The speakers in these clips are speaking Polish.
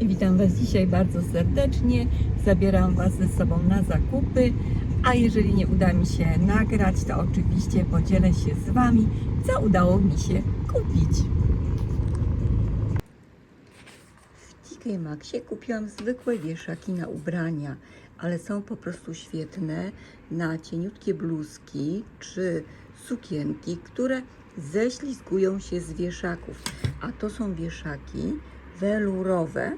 Witam Was dzisiaj bardzo serdecznie. Zabieram Was ze sobą na zakupy. A jeżeli nie uda mi się nagrać, to oczywiście podzielę się z Wami, co udało mi się kupić. W TK Maxie kupiłam zwykłe wieszaki na ubrania, ale są po prostu świetne na cieniutkie bluzki czy sukienki, które ześlizgują się z wieszaków. A to są wieszaki welurowe,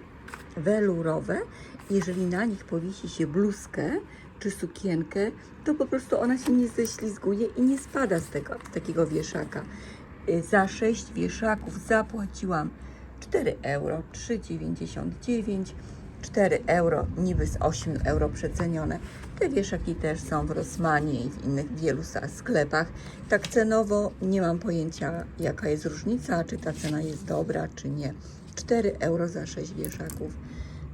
welurowe. Jeżeli na nich powiesi się bluzkę czy sukienkę, to po prostu ona się nie ześlizguje i nie spada z tego, z takiego wieszaka. Y, Za 6 wieszaków zapłaciłam 4 euro, 3,99 4 euro, niby z 8 euro przecenione. Te wieszaki też są w Rossmanie i w innych wielu sklepach. Tak cenowo nie mam pojęcia, jaka jest różnica, czy ta cena jest dobra, czy nie. 4 euro za 6 wieszaków.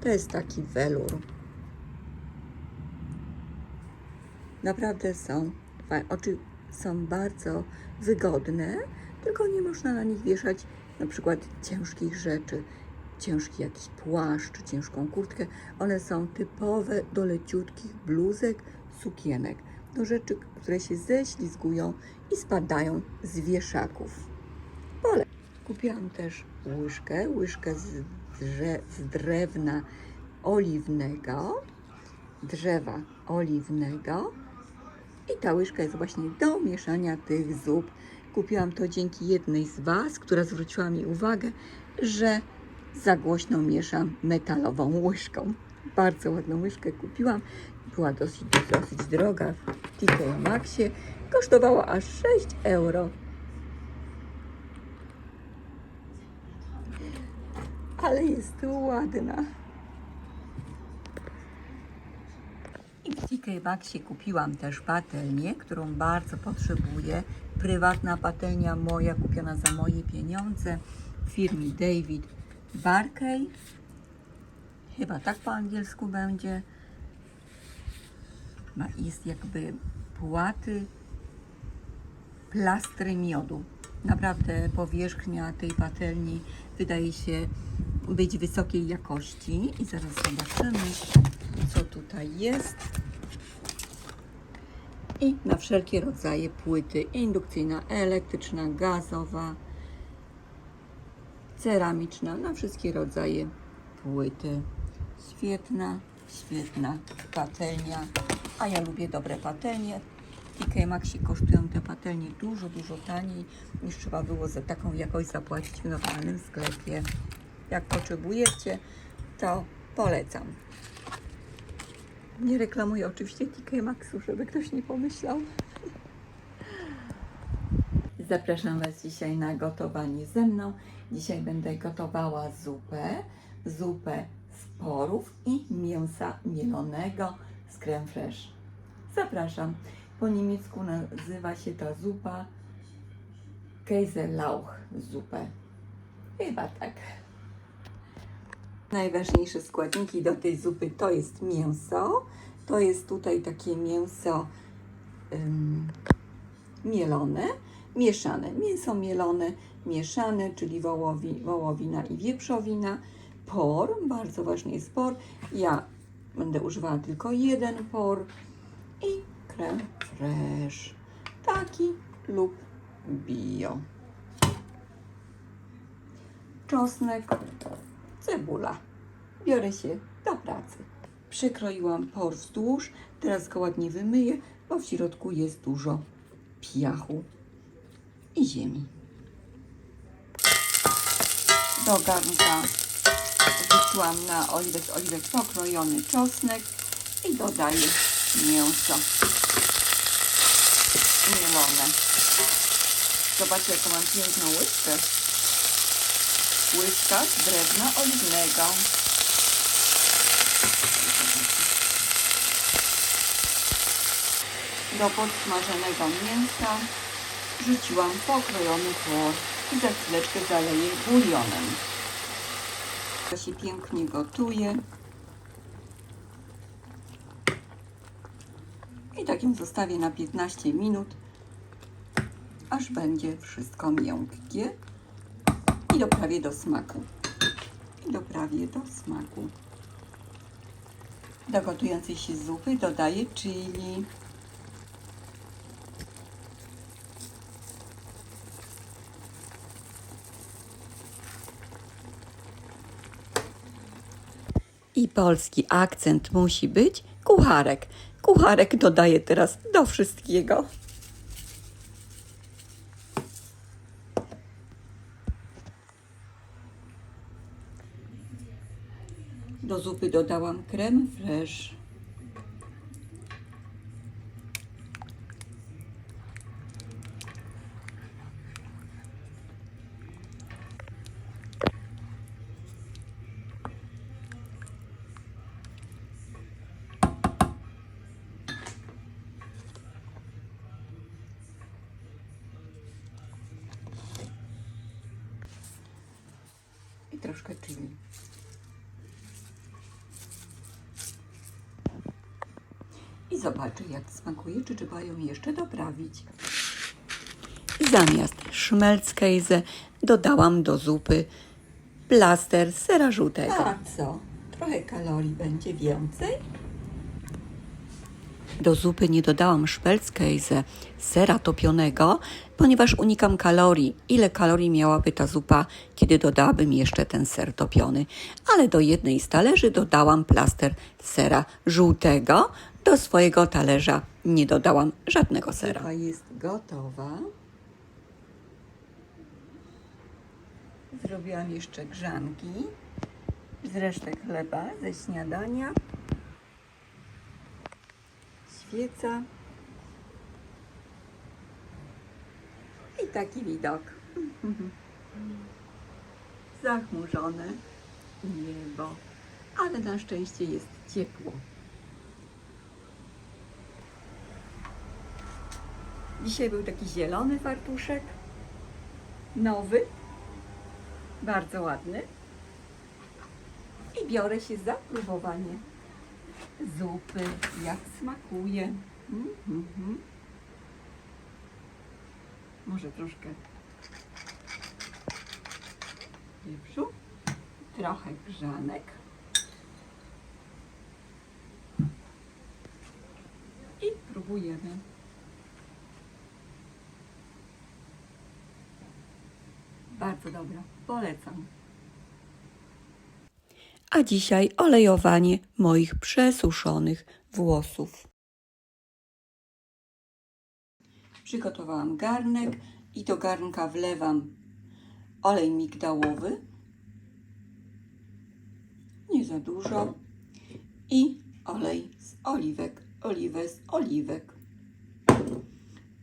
To jest taki welur. Naprawdę są, oczy są bardzo wygodne, tylko nie można na nich wieszać na przykład ciężkich rzeczy, ciężki jakiś płaszcz, ciężką kurtkę. One są typowe do leciutkich bluzek, sukienek, do rzeczy, które się ześlizgują i spadają z wieszaków. Pole. Kupiłam też łyżkę, łyżkę z, z drewna oliwnego, drzewa oliwnego. I ta łyżka jest właśnie do mieszania tych zup. Kupiłam to dzięki jednej z Was, która zwróciła mi uwagę, że za głośno mieszam metalową łyżką. Bardzo ładną łyżkę kupiłam. Była dosyć, dosyć droga w TK Maxie. Kosztowała aż 6 euro. Ale jest ładna. I w TK Maxie kupiłam też patelnię, którą bardzo potrzebuję. Prywatna patelnia moja, kupiona za moje pieniądze w firmie David Barkey. Chyba tak po angielsku będzie. Ma, jest jakby płaty, plastry miodu. Naprawdę powierzchnia tej patelni wydaje się być wysokiej jakości. I zaraz zobaczymy, co tutaj jest. I na wszelkie rodzaje płyty indukcyjna, elektryczna, gazowa, ceramiczna, na wszystkie rodzaje płyty. Świetna, świetna patelnia. A ja lubię dobre patelnie. TK Maxie kosztują te patelnie dużo, dużo taniej niż trzeba było za taką jakość zapłacić w normalnym sklepie. Jak potrzebujecie, to polecam. Nie reklamuję oczywiście TK Maxu, żeby ktoś nie pomyślał. Zapraszam Was dzisiaj na gotowanie ze mną. Dzisiaj będę gotowała zupę, zupę z porów i mięsa mielonego z creme fraiche. Zapraszam. Po niemiecku nazywa się ta zupa Käselauch zupę. Chyba tak. Najważniejsze składniki do tej zupy to jest mięso. To jest tutaj takie mięso ym, mielone, mieszane. Mięso mielone, mieszane, czyli wołowi, wołowina i wieprzowina. Por, bardzo ważny jest por. Ja będę używała tylko jeden por. I creme fraiche. Taki lub bio. Czosnek, cebula. Biorę się do pracy. Przekroiłam por wzdłuż, teraz go ładnie wymyję, bo w środku jest dużo piachu i ziemi. Do garnka wysłam na oliwek oliwek pokrojony czosnek i dodaję mięso mielone. Zobaczcie, jaką mam piękną łyżkę. Łyżka drewna oliwnego. Do podsmażonego mięsa rzuciłam pokrojony por i za chwileczkę zaleję bulionem. To się pięknie gotuje. I tak ją zostawię na 15 minut, aż będzie wszystko miękkie doprawię do smaku. I doprawię do smaku. Do gotującej się zupy dodaję chili. I polski akcent musi być kucharek. Kucharek dodaję teraz do wszystkiego. Zupy dodałam krem. I troszkę chili. Zobaczę, jak smakuje, czy trzeba ją jeszcze doprawić. Zamiast szmelckejze dodałam do zupy plaster sera żółtego. A co? Trochę kalorii będzie więcej? Do zupy nie dodałam szmelckejze sera topionego, ponieważ unikam kalorii. Ile kalorii miałaby ta zupa, kiedy dodałabym jeszcze ten ser topiony? Ale do jednej z talerzy dodałam plaster sera żółtego. Do swojego talerza nie dodałam żadnego sera. Zupa jest gotowa. Zrobiłam jeszcze grzanki z resztek chleba ze śniadania. Świeca. I taki widok. Zachmurzone niebo, ale na szczęście jest ciepło. Dzisiaj był taki zielony fartuszek, nowy, bardzo ładny. I biorę się za próbowanie zupy, jak smakuje. Mm, mm, mm. Może troszkę pieprzu, trochę grzanek. I próbujemy. Bardzo dobra, polecam. A dzisiaj olejowanie moich przesuszonych włosów. Przygotowałam garnek i do garnka wlewam olej migdałowy. Nie za dużo. I olej z oliwek, oliwę z oliwek.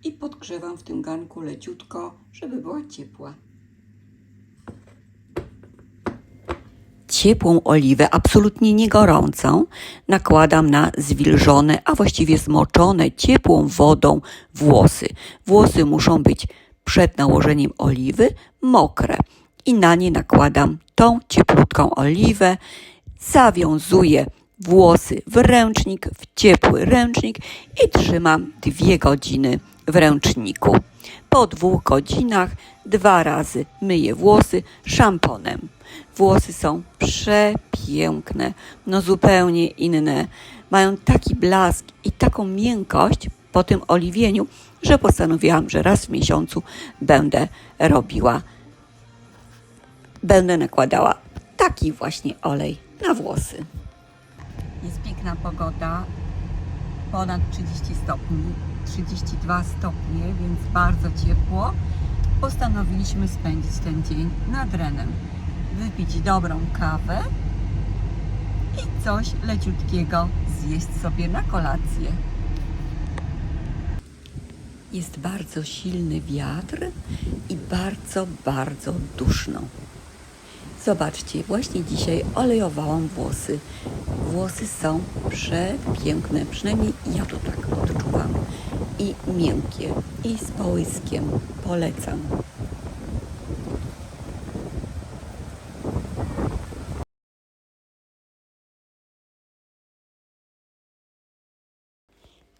I podgrzewam w tym garnku leciutko, żeby była ciepła. Ciepłą oliwę, absolutnie nie gorącą, nakładam na zwilżone, a właściwie zmoczone ciepłą wodą włosy. Włosy muszą być przed nałożeniem oliwy mokre i na nie nakładam tą cieplutką oliwę, zawiązuję włosy w ręcznik, w ciepły ręcznik i trzymam dwie godziny w ręczniku. Po dwóch godzinach dwa razy myję włosy szamponem. Włosy są przepiękne, no zupełnie inne. Mają taki blask i taką miękkość po tym oliwieniu, że postanowiłam, że raz w miesiącu będę robiła, będę nakładała taki właśnie olej na włosy. Jest piękna pogoda, ponad 30 stopni, 32 stopnie, więc bardzo ciepło. Postanowiliśmy spędzić ten dzień nad Renem wypić dobrą kawę i coś leciutkiego zjeść sobie na kolację. Jest bardzo silny wiatr i bardzo, bardzo duszno. Zobaczcie, właśnie dzisiaj olejowałam włosy. Włosy są przepiękne, przynajmniej ja to tak odczuwam. I miękkie, i z połyskiem. Polecam.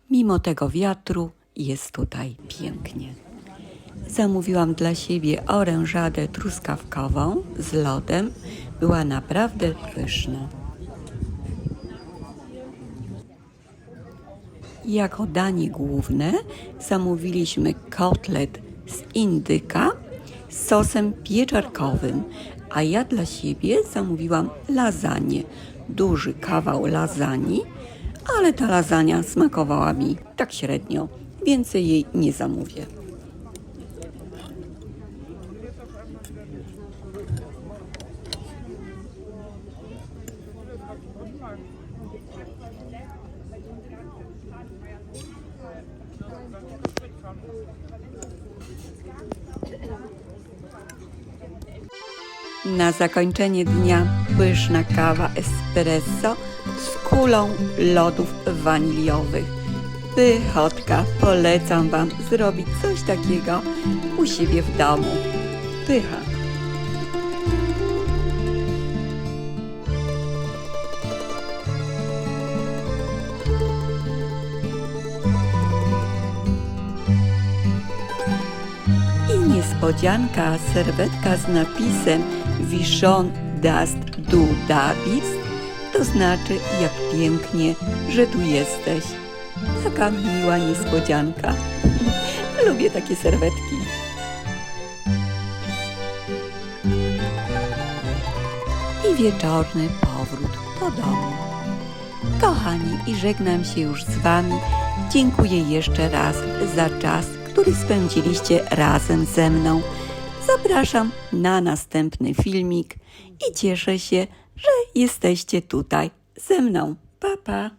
Mimo tego wiatru jest tutaj pięknie. Zamówiłam dla siebie orężadę truskawkową z lodem. była naprawdę pyszna. Jako danie główne zamówiliśmy kotlet z indyka z sosem pieczarkowym, a ja dla siebie zamówiłam lasagne. Duży kawał lasagni, ale ta lasagna smakowała mi tak średnio, więcej jej nie zamówię. Na zakończenie dnia pyszna kawa espresso z kulą lodów waniliowych. Pychotka, polecam Wam zrobić coś takiego u siebie w domu. Pycha. I niespodzianka, serwetka z napisem Wiszon das du da bist, to znaczy jak pięknie, że tu jesteś. Taka miła niespodzianka. Lubię takie serwetki. I wieczorny powrót do domu. Kochani, i żegnam się już z Wami. Dziękuję jeszcze raz za czas, który spędziliście razem ze mną. Zapraszam na następny filmik i cieszę się, że jesteście tutaj ze mną. Pa, pa!